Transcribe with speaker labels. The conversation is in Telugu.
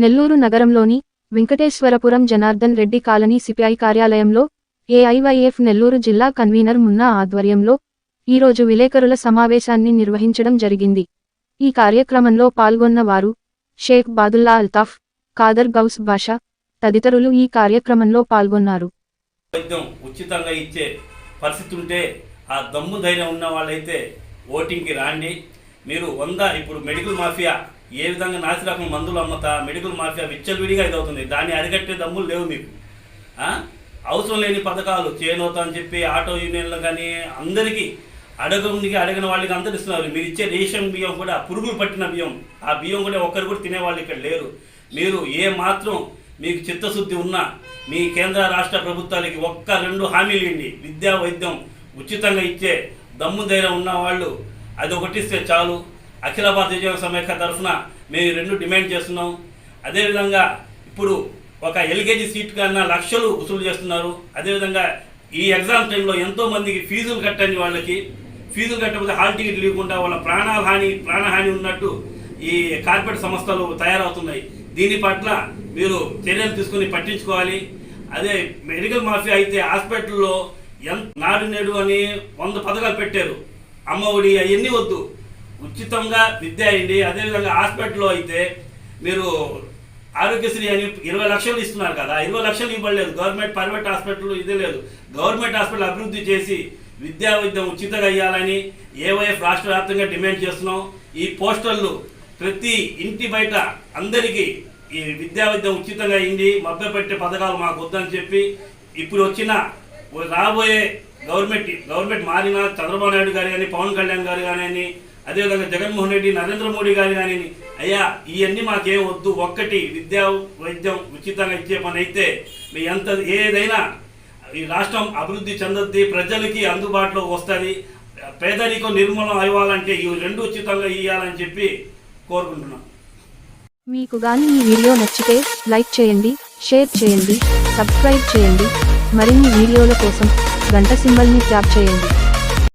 Speaker 1: నెల్లూరు నగరంలోని వెంకటేశ్వరపురం జనార్దన్ రెడ్డి కాలనీ సిపిఐ కార్యాలయంలో ఏఐవైఎఫ్ నెల్లూరు జిల్లా కన్వీనర్ మున్నా ఆధ్వర్యంలో ఈరోజు విలేకరుల సమావేశాన్ని నిర్వహించడం జరిగింది ఈ కార్యక్రమంలో పాల్గొన్న వారు షేక్ బాదుల్లా అల్తాఫ్ కాదర్ గౌస్ బాషా తదితరులు ఈ కార్యక్రమంలో పాల్గొన్నారు
Speaker 2: ఉచితంగా ఇచ్చే పరిస్థితి ఉంటే ఆ దమ్ము ధైర్యం ఉన్న వాళ్ళైతే ఓటింగ్కి రాండి మీరు వంద ఇప్పుడు మెడికల్ మాఫియా ఏ విధంగా నాసిరకం మందులు అమ్మతా మెడికల్ మాఫియా విచ్చలవిడిగా ఇదవుతుంది దాన్ని అరికట్టే దమ్ములు లేవు మీకు అవసరం లేని పథకాలు చేనోత అని చెప్పి ఆటో యూనియన్లు కానీ అందరికీ అడగనికి అడగిన వాళ్ళకి అందరు ఇస్తున్నారు మీరు ఇచ్చే రేషన్ బియ్యం కూడా పురుగులు పట్టిన బియ్యం ఆ బియ్యం కూడా ఒక్కరు కూడా తినేవాళ్ళు ఇక్కడ లేరు మీరు ఏ మాత్రం మీకు చిత్తశుద్ధి ఉన్నా మీ కేంద్ర రాష్ట్ర ప్రభుత్వాలకి ఒక్క రెండు హామీలు ఇవ్వండి విద్యా వైద్యం ఉచితంగా ఇచ్చే దమ్ము ధైర్యం ఉన్న వాళ్ళు అది ఒకటిస్తే చాలు అఖిల భారత ఉద్యోగ సమైక్య తరఫున మేము రెండు డిమాండ్ చేస్తున్నాం అదేవిధంగా ఇప్పుడు ఒక ఎల్కేజీ సీట్ కన్నా లక్షలు వసూలు చేస్తున్నారు అదేవిధంగా ఈ ఎగ్జామ్ టైంలో ఎంతోమందికి ఫీజులు కట్టని వాళ్ళకి ఫీజులు కట్టకపోతే హాల్ టికెట్ లేకుండా వాళ్ళ ప్రాణహాని ప్రాణహాని ఉన్నట్టు ఈ కార్పొరేట్ సంస్థలు తయారవుతున్నాయి దీని పట్ల మీరు చర్యలు తీసుకుని పట్టించుకోవాలి అదే మెడికల్ మాఫియా అయితే హాస్పిటల్లో ఎంత నాడు నేడు అని వంద పథకాలు పెట్టారు అమ్మఒడి అవన్నీ వద్దు ఉచితంగా విద్య అయింది అదేవిధంగా హాస్పిటల్లో అయితే మీరు ఆరోగ్యశ్రీ అని ఇరవై లక్షలు ఇస్తున్నారు కదా ఇరవై లక్షలు ఇవ్వలేదు గవర్నమెంట్ ప్రైవేట్ హాస్పిటల్ ఇదే లేదు గవర్నమెంట్ హాస్పిటల్ అభివృద్ధి చేసి విద్యా విద్య ఉచితంగా ఇవ్వాలని ఏవైఎఫ్ రాష్ట్ర వ్యాప్తంగా డిమాండ్ చేస్తున్నాం ఈ పోస్టర్లు ప్రతి ఇంటి బయట అందరికీ ఈ విద్యా విద్య ఉచితంగా అయింది మభ్య పెట్టే పథకాలు మాకు వద్దని చెప్పి ఇప్పుడు వచ్చిన రాబోయే గవర్నమెంట్ గవర్నమెంట్ మారిన చంద్రబాబు నాయుడు గారు కానీ పవన్ కళ్యాణ్ గారు కానీ అదేవిధంగా జగన్మోహన్ రెడ్డి నరేంద్ర మోడీ గారు కానీ అయ్యా ఇవన్నీ మాకేం వద్దు ఒక్కటి విద్యా వైద్యం ఉచితంగా ఇచ్చే పని అయితే మీ ఎంత ఏదైనా ఈ రాష్ట్రం అభివృద్ధి చెందద్ది ప్రజలకి అందుబాటులో వస్తుంది పేదరికం నిర్మూలన అవ్వాలంటే ఇవి రెండు ఉచితంగా ఇవ్వాలని చెప్పి కోరుకుంటున్నాం
Speaker 3: మీకు కానీ ఈ వీడియో నచ్చితే లైక్ చేయండి షేర్ చేయండి సబ్స్క్రైబ్ చేయండి మరిన్ని వీడియోల కోసం గంట సింబల్ని ట్యాప్ చేయండి